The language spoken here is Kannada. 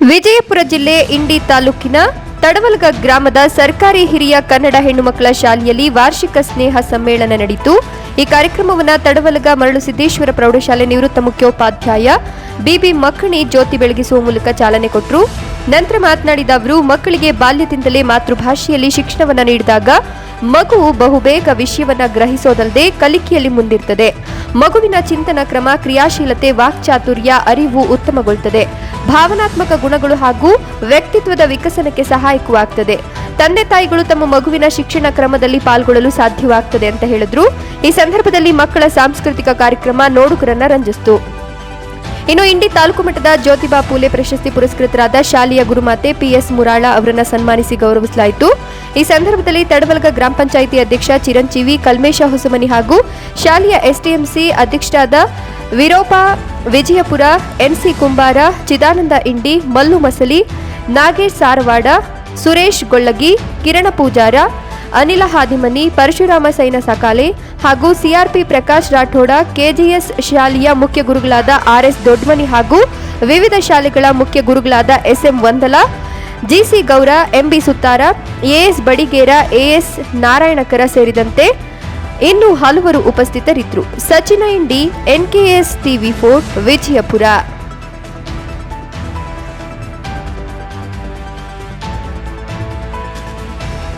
ವಿಜಯಪುರ ಜಿಲ್ಲೆ ಇಂಡಿ ತಾಲೂಕಿನ ತಡವಲ್ಗ ಗ್ರಾಮದ ಸರ್ಕಾರಿ ಹಿರಿಯ ಕನ್ನಡ ಹೆಣ್ಣುಮಕ್ಕಳ ಶಾಲೆಯಲ್ಲಿ ವಾರ್ಷಿಕ ಸ್ನೇಹ ಸಮ್ಮೇಳನ ನಡೆಯಿತು ಈ ಕಾರ್ಯಕ್ರಮವನ್ನು ತಡವಲಗ ಮರಳು ಸಿದ್ದೇಶ್ವರ ಪ್ರೌಢಶಾಲೆ ನಿವೃತ್ತ ಮುಖ್ಯೋಪಾಧ್ಯಾಯ ಬಿಬಿ ಮಕ್ಕಣಿ ಜ್ಯೋತಿ ಬೆಳಗಿಸುವ ಮೂಲಕ ಚಾಲನೆ ಕೊಟ್ಟರು ನಂತರ ಮಾತನಾಡಿದ ಅವರು, ಮಕ್ಕಳಿಗೆ ಬಾಲ್ಯದಿಂದಲೇ ಮಾತೃಭಾಷೆಯಲ್ಲಿ ಶಿಕ್ಷಣವನ್ನು ನೀಡಿದಾಗ ಮಗು ಬಹುಬೇಗ ವಿಷಯವನ್ನು ಗ್ರಹಿಸೋದಲ್ಲದೆ ಕಲಿಕೆಯಲ್ಲಿ ಮುಂದಿರ್ತದೆ. ಮಗುವಿನ ಚಿಂತನ, ಕ್ರಮ, ಕ್ರಿಯಾಶೀಲತೆ, ವಾಕ್ಚಾತುರ್ಯ, ಅರಿವು ಉತ್ತಮಗೊಳ್ಳುತ್ತದೆ ಭಾವನಾತ್ಮಕ ಗುಣಗಳು ಹಾಗೂ ವ್ಯಕ್ತಿತ್ವದ ವಿಕಸನಕ್ಕೆ ಸಹಾಯಕವಾಗ್ತದೆ. ತಂದೆ ತಾಯಿಗಳು ತಮ್ಮ ಮಗುವಿನ ಶಿಕ್ಷಣ ಕ್ರಮದಲ್ಲಿ ಪಾಲ್ಗೊಳ್ಳಲು ಸಾಧ್ಯವಾಗ್ತದೆ ಅಂತ ಹೇಳಿದ್ರು. ಈ ಸಂದರ್ಭದಲ್ಲಿ ಮಕ್ಕಳ ಸಾಂಸ್ಕೃತಿಕ ಕಾರ್ಯಕ್ರಮ ನೋಡುಗರನ್ನ ರಂಜಿಸಿತು. ಇನ್ನು ಇಂಡಿ ತಾಲೂಕು ಮಟ್ಟದ ಜ್ಯೋತಿಬಾ ಪೂಲೆ ಪ್ರಶಸ್ತಿ ಪುರಸ್ಕೃತರಾದ ಶಾಲೆಯ ಗುರುಮಾತೆ ಪಿಎಸ್ ಮುರಾಳ ಅವರನ್ನು ಸನ್ಮಾನಿಸಿ ಗೌರವಿಸಲಾಯಿತು. ಈ ಸಂದರ್ಭದಲ್ಲಿ ತಡವಲ್ಗ ಗ್ರಾಮ ಪಂಚಾಯಿತಿ ಅಧ್ಯಕ್ಷ ಚಿರಂಜೀವಿ, ಕಲ್ಮೇಶ ಹೊಸಮನಿ ಹಾಗೂ ಶಾಲೆಯ ಎಸ್ಟಿಎಂಸಿ ಅಧ್ಯಕ್ಷರಾದ ವಿರೋಪಾ ವಿಜಯಪುರ, ಎನ್ಸಿ ಕುಂಬಾರ, ಚಿದಾನಂದ ಇಂಡಿ, ಮಲ್ಲು ಮಸಲಿ, ನಾಗೇಶ್ ಸಾರವಾಡ, ಸುರೇಶ್ ಗೊಳ್ಳಗಿ, ಕಿರಣ ಪೂಜಾರ ಅನಿಲ ಹಾದಿಮನಿ, ಪರಶುರಾಮ ಸೈನ ಸಕಾಲೆ ಹಾಗೂ ಸಿಆರ್ಪಿ ಪ್ರಕಾಶ್ ರಾಠೋಡ, ಕೆಜಿಎಸ್ ಶಾಲೆಯ ಮುಖ್ಯ ಗುರುಗಳಾದ ಆರ್ಎಸ್ ದೊಡ್ಮನಿ ಹಾಗೂ ವಿವಿಧ ಶಾಲೆಗಳ ಮುಖ್ಯ ಗುರುಗಳಾದ SM Vandal GC Gaur, MB Suttar AS Badiger AS Narayankar ಸೇರಿದಂತೆ ಇನ್ನು ಹಲವರು ಉಪಸ್ಥಿತರಿದ್ದರು. Sachin Indi NKS TV four Vijayapura.